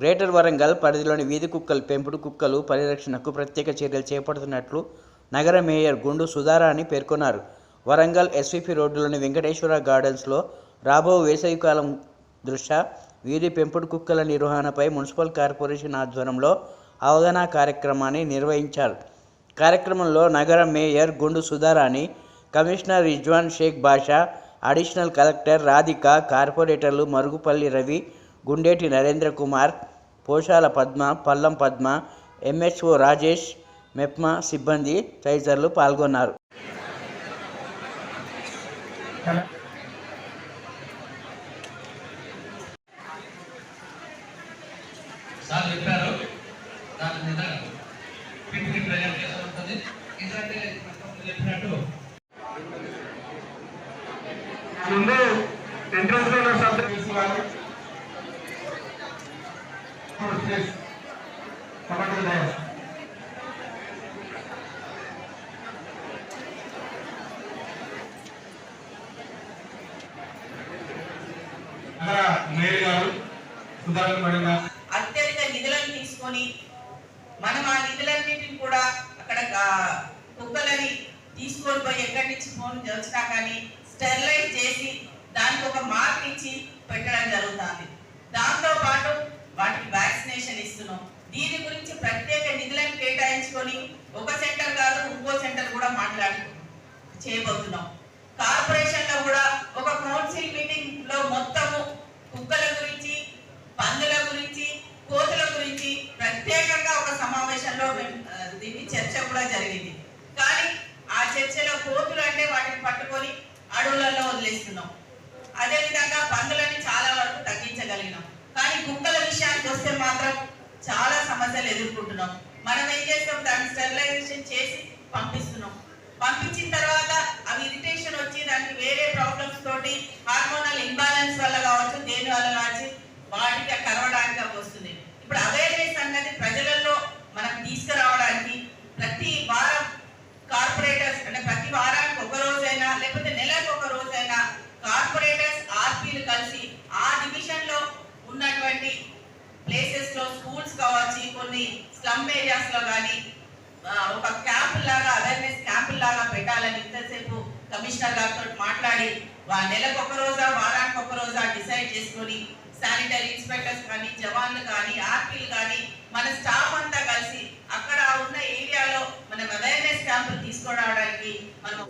Greater Warangal పరిధిలోని వీధి కుక్కలు పెంపుడు కుక్కలు పరిరక్షణకు ప్రత్యేక చర్యలు చేపడుతున్నట్లు నగర మేయర్ గుండు సుధారాణి పేర్కొన్నారు. వరంగల్ ఎస్విపి రోడ్డులోని వెంకటేశ్వర గార్డెన్స్లో రాబో వేసవికాలం దృష్ట్యా వీధి పెంపుడు కుక్కల నిర్వహణపై మున్సిపల్ కార్పొరేషన్ ఆధ్వర్యంలో అవగాహన కార్యక్రమాన్ని నిర్వహించారు. కార్యక్రమంలో నగర mayor Gundu Sudharani commissioner Rizwan Sheikh Basha additional collector Radhika కార్పొరేటర్లు మరుగుపల్లి రవి గుండేటి నరేంద్ర కుమార్ పోషాల పద్మ పల్లం పద్మ ఎంహెచ్ఓ రాజేష్ మెప్మా సిబ్బంది తదితరులు పాల్గొన్నారు. సార్ చెప్పారు. దాని మీద ప్రజెంటేషన్ ఉంటుంది. ఇదంటే చెప్పినట్టు ముందు ఎంట్రన్స్లో సబ్జెక్ట్ తీసుకోవాలి అత్యధిక నిధులను తీసుకొని మనం ఆ నిధులన్నిటిని కూడా అక్కడ కుక్కలని తీసుకొని పోయి ఎక్కడి నుంచి ఫోన్ వచ్చినా కానీ స్టెరిలైజ్ చేసి దానికి ఒక మార్క్ ఇచ్చి పెట్టడం జరుగుతుంది. దాంతో పాటు వాటికి వ్యాక్సినేషన్ ఇస్తున్నాం. దీని గురించి ప్రత్యేక నిధులను కేటాయించుకొని ఒక సెంటర్ కాదు ఇంకో సెంటర్ కూడా మాట్లాడు చేయబోతున్నాం. కార్పొరేషన్లో కూడా ఒక కౌన్సిల్ మీటింగ్లో మొత్తము కుక్కల గురించి పందుల గురించి కోతుల గురించి ప్రత్యేకంగా ఒక సమావేశంలో దీన్ని చర్చ కూడా జరిగింది. కానీ ఆ చర్చలో కోతులు అంటే వాటిని పట్టుకొని అడవులలో వదిలేస్తున్నాం. అదేవిధంగా పందుల కానీ కుక్కల విషయానికి వస్తే మాత్రం చాలా సమస్యలు ఎదుర్కొంటున్నాం. మనం ఏం చేస్తాం? దాన్ని స్టెరిలైజేషన్ చేసి పంపిస్తున్నాం. పంపించిన తర్వాత అవి ఇరిటేషన్ వచ్చి దానికి వేరే ప్రాబ్లమ్స్ తోటి హార్మోనల్ ఇంబాలెన్స్ వల్ల కావచ్చు దేని వల్ల కావచ్చు వాటికి కరవడానికి వస్తుంది ఇప్పుడు అవేర్నెస్ అన్నది ప్రజల మనం తీసుకురావడానికి ప్రతి వారం కార్పొరేటర్స్ అంటే ప్రతి వారానికి ఒక రోజైనా లేకపోతే నెలకు ఒక రోజైనా కార్పొరేటర్స్ ఆర్పీలు కలిసి ఆ డివిజన్లో ఉన్నటువంటి ప్లేసెస్ లో స్కూల్స్ కావచ్చు కొన్ని స్లమ్ ఏరియాస్లో కానీ ఒక క్యాంప్ లాగా అవేర్నెస్ క్యాంప్ లాగా పెట్టాలని ఇంతసేపు కమిషనర్ గారితో మాట్లాడి వా- నెలకు ఒక రోజా వారానికి ఒక రోజా డిసైడ్ చేసుకొని శానిటరీ ఇన్స్పెక్టర్స్ కానీ జవాన్లు కానీ ఆర్పీలు కానీ మన స్టాఫ్ అంతా కలిసి అక్కడ ఉన్న ఏరియాలో మనం అవేర్నెస్ క్యాంపులు తీసుకురావడానికి మనం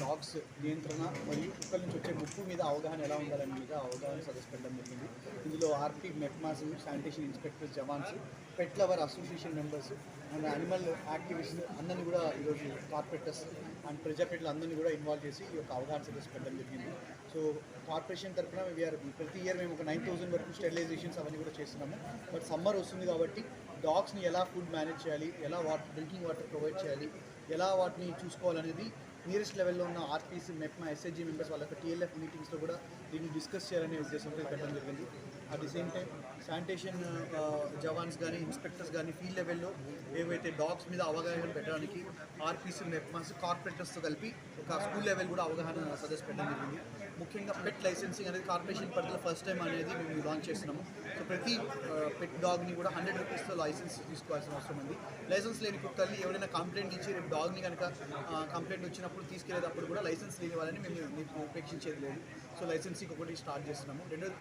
డాగ్స్ నియంత్రణ మరియు కుక్కల నుంచి వచ్చే ముప్పు మీద అవగాహన ఎలా ఉండాలని మీద అవగాహన సదస్సు పెట్టడం జరిగింది. ఇందులో RP మెట్మాస్ sanitation inspectors jawans pet lover association members and animal activist అందరినీ కూడా ఈరోజు కార్పొరేటర్స్ అండ్ ప్రజాపేటలు అందరినీ కూడా ఇన్వాల్వ్ చేసి ఈ యొక్క అవగాహన సదస్సు పెట్టడం జరిగింది. సో కార్పొరేషన్ తరఫున వీఆర్ ప్రతి ఇయర్ మేము ఒక నైన్ థౌసండ్ వరకు స్టెరిలైజేషన్స్ అవన్నీ కూడా చేస్తున్నాము. బట్ సమ్మర్ వస్తుంది కాబట్టి డాగ్స్ని ఎలా ఫుడ్ మేనేజ్ చేయాలి ఎలా వాటర్ డ్రింకింగ్ వాటర్ ప్రొవైడ్ చేయాలి ఎలా వాటిని చూసుకోవాలనేది నియరెస్ట్ లెవెల్లో ఉన్న ఆర్పీసీ మెప్మా ఎస్ఐజీ మెంబర్స్ వాళ్ళ టీఎల్ఎఫ్ మీటింగ్స్లో కూడా దీన్ని డిస్కస్ చేయాలనే ఉద్దేశంతో పెట్టడం జరిగింది. At the same time sanitation jawans కానీ ఇన్స్పెక్టర్స్ కానీ ఫీల్డ్ లెవెల్లో ఏవైతే డాగ్స్ మీద అవగాహన పెట్టడానికి ఆర్పీసీ మెప్మాస్ కార్పొరేటర్స్తో కలిపి ఒక స్కూల్ లెవెల్ కూడా అవగాహన సజెస్ట్ పెట్టడం జరిగింది. ముఖ్యంగా పెట్ లైసెన్సింగ్ అనేది కార్పొరేషన్ పరిధిలో ఫస్ట్ టైం అనేది మేము లాంచ్ చేస్తున్నాము. సో ప్రతి uh, పెట్ డాగ్ని కూడా హండ్రెడ్ రూపీస్తో లైసెన్స్ తీసుకోవాల్సిన అవసరం ఉంది. లైసెన్స్ లేని కుక్కల్ని ఎవరైనా కంప్లైంట్ ఇచ్చి రేపు డాగ్ని కనుక కంప్లైంట్ వచ్చినప్పుడు తీసుకెళ్ళేటప్పుడు కూడా లైసెన్స్ లేని వాళ్ళని మేము ఉపేక్షించేది లేదు. సో లైసెన్సింగ్ ఒకటి స్టార్ట్ చేస్తున్నాము. రెండోది